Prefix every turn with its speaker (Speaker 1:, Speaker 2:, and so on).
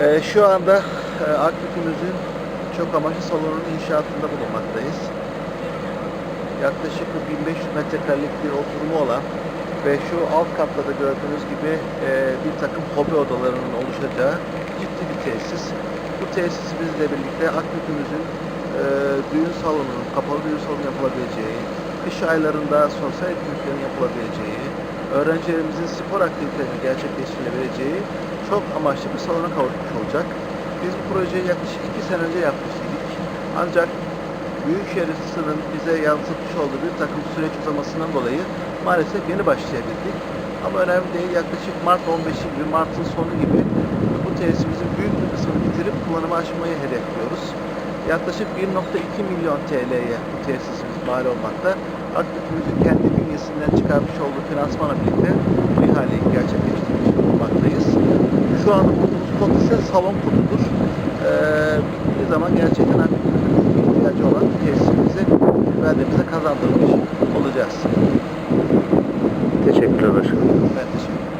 Speaker 1: Ee, şu anda e, Akbük'ümüzün çok amaçlı salonunun inşaatında bulunmaktayız. Yaklaşık 1500 metrekarelik bir oturumu olan ve şu alt katta da gördüğünüz gibi e, bir takım hobi odalarının oluşacağı ciddi bir tesis. Bu tesisimizle birlikte Akbük'ümüzün e, düğün salonunun, kapalı düğün salonu yapılabileceği, kış aylarında sosyal etkinliklerin yapılabileceği, öğrencilerimizin spor aktivitelerini gerçekleştirebileceği çok amaçlı bir salona kavuşmuş olacak. Biz bu projeyi yaklaşık iki sene önce yapmıştık. Ancak Büyükşehir Yasası'nın bize yansıtmış olduğu bir takım süreç uzamasından dolayı maalesef yeni başlayabildik. Ama önemli değil. Yaklaşık Mart 15'i gibi, Mart'ın sonu gibi bu tesisimizin büyük bir kısmını bitirip kullanıma açmayı hedefliyoruz. Yaklaşık 1.2 milyon TL'ye bu tesisimiz mal olmakta. Aktifimizin kendi bünyesinden çıkarmış olduğu finansmanla birlikte bu gerçekleştirmiş bulunmaktayız. Şu anda bulunduğumuz kod ise salon kodudur. Ee, bittiği zaman gerçekten ihtiyacı olan tesisimizi beldemize kazandırmış olacağız.
Speaker 2: Teşekkürler başkanım.
Speaker 1: Ben